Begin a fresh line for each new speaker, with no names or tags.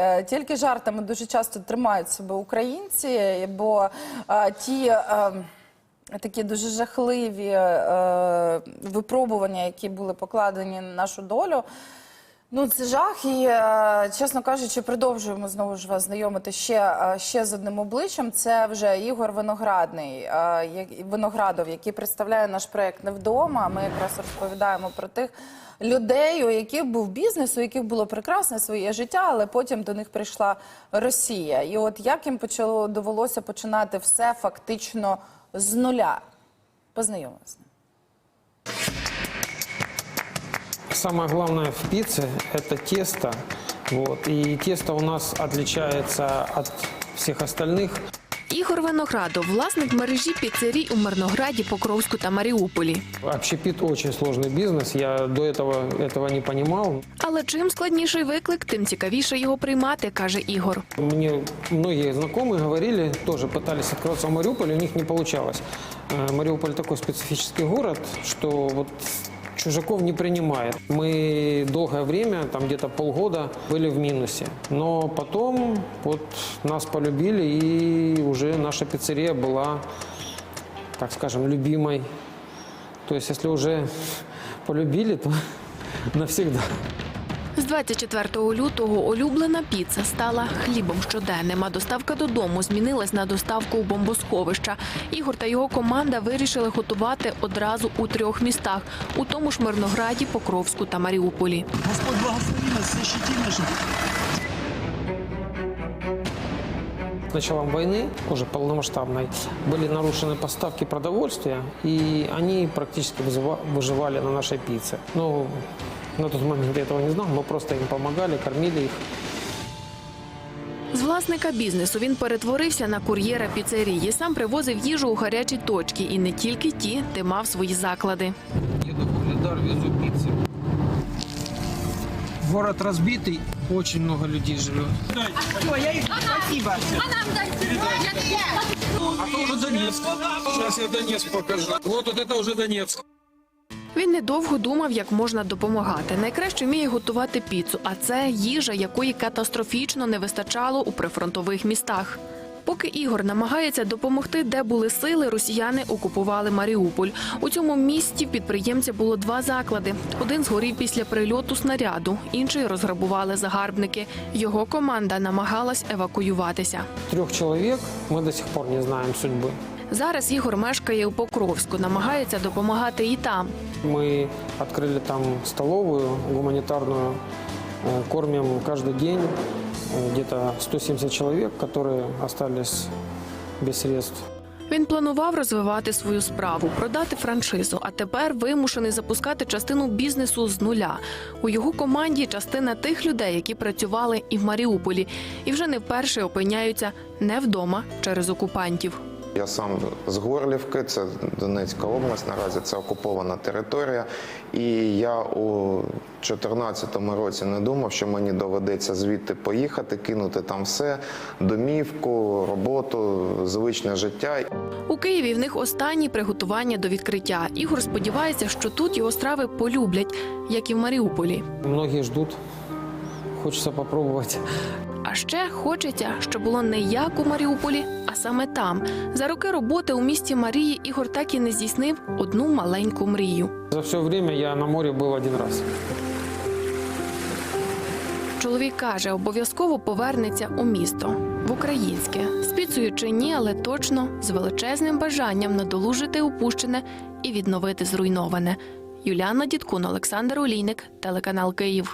Е, Тільки жартами дуже часто тримають себе українці, бо е, ті е, такі дуже жахливі випробування, які були покладені на нашу долю. Ну, це жах, і е, чесно кажучи, продовжуємо знову ж вас знайомити ще, е, ще з одним обличчям. Це вже Ігор Виноградний, е, Виноградов, який представляє наш проект не вдома. Ми якраз розповідаємо про тих людей, у яких був бізнес, у яких було прекрасне своє життя, але потім до них прийшла Росія. І от як їм почало довелося починати все фактично з нуля. Познайомилися.
Самое главное в пицце – это тесто. Вот. И тесто у нас отличается от всех остальных.
Ігор Виноградов, власник мережі піцерій у Мирнограді, Покровську та Маріуполі.
Общепит – очень сложный бизнес. Я до этого этого не понимал.
Але чим складніший виклик, тим цікавіше його приймати, каже Ігор.
Мне многие знакомые говорили, тоже пытались открываться в Мариуполе, у них не получалось. Э, Мариуполь такой специфический город, что вот чужаков не принимает. Мы долгое время, там где-то полгода, были в минусе. Но потом вот нас полюбили, и уже наша пиццерия была, так скажем, любимой. То есть, если уже полюбили, то навсегда.
З 24 лютого улюблена піца стала хлібом щоденним, а доставка додому змінилась на доставку у бомбосховища. Ігор та його команда вирішили готувати одразу у трьох містах, у тому ж Мирнограді, Покровську та Маріуполі.
Господь благослови нас, защити наших
С началом войны, уже полномасштабной, были нарушены поставки продовольствия, и они практически вызыва- выживали на нашей пицце. Ну, на тот момент я этого не знал, мы просто им помогали, кормили их.
З власника бізнесу він перетворився на кур'єра піцерії. Сам привозив їжу у гарячі точки, і не тільки ті, де мав свої заклади.
Еду в Угледар, везу пиццы. Город разбитый, очень много людей живет.
А то уже Донецк. Сейчас я Донецк покажу. Вот, вот это уже Донецк.
Він недовго думав, як можна допомагати. Найкраще вміє готувати піцу, а це їжа, якої катастрофічно не вистачало у прифронтових містах. Поки Ігор намагається допомогти, де були сили, росіяни окупували Маріуполь. У цьому місті підприємця було два заклади. Один згорів після прильоту снаряду, інший розграбували загарбники. Його команда намагалась евакуюватися.
Трех человек мы до сих пор не знаем судьбы.
Зараз Ігор мешкає у Покровську, намагається допомагати і там.
Мы открыли там столовую гуманитарную, э, кормим каждый день э, где-то 170 человек, которые остались без средств.
Він планував розвивати свою справу, продати франшизу, а тепер вимушений запускати частину бізнесу з нуля. У його команді частина тих людей, які працювали і в Маріуполі, і вже не вперше опиняються не вдома через окупантів.
Я сам з Горлівки, це Донецька область, наразі це окупована територія. І я у 2014 році не думав, що мені доведеться звідти поїхати, кинути там все, домівку, роботу, звичне життя.
У Києві в них останні приготування до відкриття. Ігор сподівається, що тут його страви полюблять, як і в Маріуполі.
Многие ждут, хочется попробовать.
А ще хочеться, щоб було не як у Маріуполі, а саме там. За роки роботи у місті Марії Ігор так і не здійснив одну маленьку мрію.
За все время я на море был один раз.
Чоловік каже, обов'язково повернеться у місто в українське. З чи ні, але точно з величезним бажанням надолужити упущене і відновити зруйноване. Юліана Дідкун, Олександр Олійник, телеканал Київ.